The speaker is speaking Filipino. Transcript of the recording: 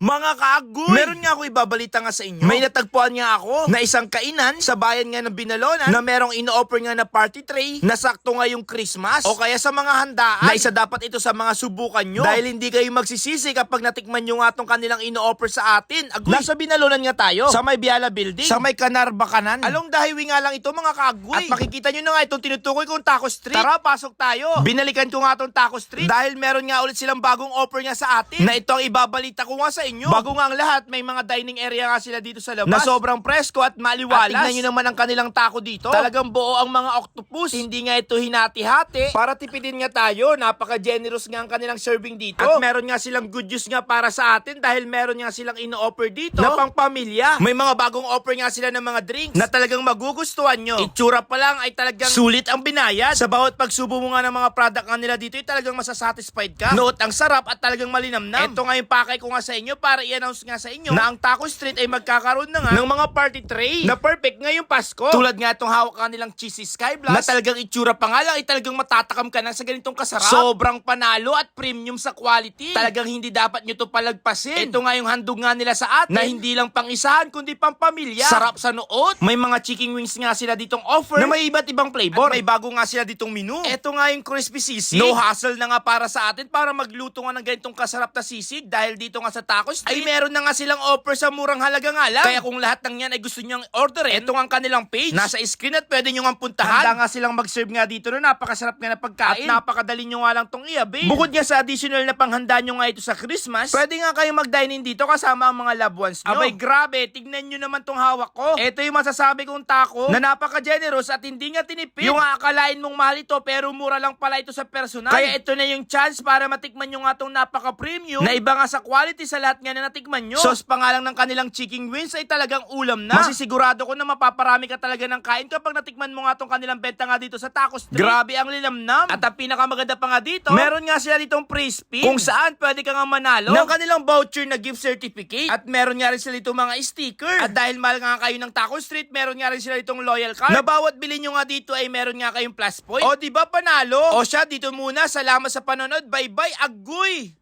Mga kaagoy! Meron nga ako ibabalita nga sa inyo. May natagpuan nga ako na isang kainan sa bayan nga ng Binalonan na merong ino-offer nga na party tray na sakto nga yung Christmas o kaya sa mga handaan na isa dapat ito sa mga subukan nyo dahil hindi kayo magsisisi kapag natikman nyo nga tong kanilang ino-offer sa atin. Agoy! Nasa Binalonan nga tayo sa may Biala Building sa may Kanar Bakanan. Along the highway nga lang ito mga kaagoy. At makikita nyo na nga itong tinutukoy kong Taco Street. Tara, pasok tayo. Binalikan ko nga tong Taco Street dahil meron nga ulit silang bagong offer nga sa atin na ito ang ibabalita ko nga sa inyo. Bago nga ang lahat, may mga dining area nga sila dito sa labas na sobrang presko at maliwalas. At tingnan nyo naman ang kanilang taco dito. Talagang buo ang mga octopus. Hindi nga ito hinati-hati. Para tipidin nga tayo, napaka-generous nga ang kanilang serving dito. At meron nga silang good news nga para sa atin dahil meron nga silang ino-offer dito na pang pamilya. May mga bagong offer nga sila ng mga drinks na talagang magugustuhan nyo. Itsura pa lang ay talagang sulit ang binayad. Sa bawat pagsubo mo nga ng mga product nga nila dito, ay talagang masasatisfied ka. Note, ang sarap at talagang malinamnam. Ito nga yung pakay ko nga sa inyo para i-announce nga sa inyo na ang Taco Street ay magkakaroon na nga ng mga party tray na perfect ngayong Pasko. Tulad nga itong hawak ka nilang cheesy sky blast na talagang itsura pa nga lang ay talagang matatakam ka na sa ganitong kasarap. Sobrang panalo at premium sa quality. Talagang hindi dapat nyo to palagpasin. Ito nga yung handog nga nila sa atin na hindi lang pang isahan kundi pang pamilya. Sarap sa noot. May mga chicken wings nga sila ditong offer na may iba't ibang flavor. At may bago nga sila ditong menu. Ito nga yung crispy sisig. No hassle na nga para sa atin para magluto nga ng ganitong kasarap na sisig dahil dito nga sa Taco Street ay meron na nga silang offer sa murang halaga nga lang. Kaya kung lahat ng yan ay gusto nyo orderin, ito nga ang kanilang page. Nasa screen at pwede nyo nga puntahan. Handa nga silang mag-serve nga dito na napakasarap nga na pagkain. At napakadali nyo nga lang tong i-avail. Bukod nga sa additional na panghanda nyo nga ito sa Christmas, pwede nga kayo mag-dine in dito kasama ang mga loved ones nyo. Abay grabe, tignan nyo naman tong hawak ko. Ito yung masasabi kong taco na napaka-generous at hindi nga tinipid. Yung akalain mong mahal ito pero mura lang pala ito sa personal. Kaya ito na yung chance para matikman nyo nga tong napaka-premium na iba nga sa quality sa lahat nga na natikman nyo. Sauce pa nga lang ng kanilang chicken wings ay talagang ulam na. Masisigurado ko na mapaparami ka talaga ng kain kapag natikman mo nga tong kanilang benta nga dito sa Taco Street. Grabe ang lilamnam. At ang pinakamaganda pa nga dito, meron nga sila ditong free spin kung saan pwede ka nga manalo ng kanilang voucher na gift certificate. At meron nga rin sila ditong mga sticker. At dahil mahal nga kayo ng Taco Street, meron nga rin sila ditong loyal card. Na bawat bilhin nyo nga dito ay meron nga kayong plus point. O di ba panalo? O siya, dito muna. Salamat sa panonood. Bye-bye. Agoy!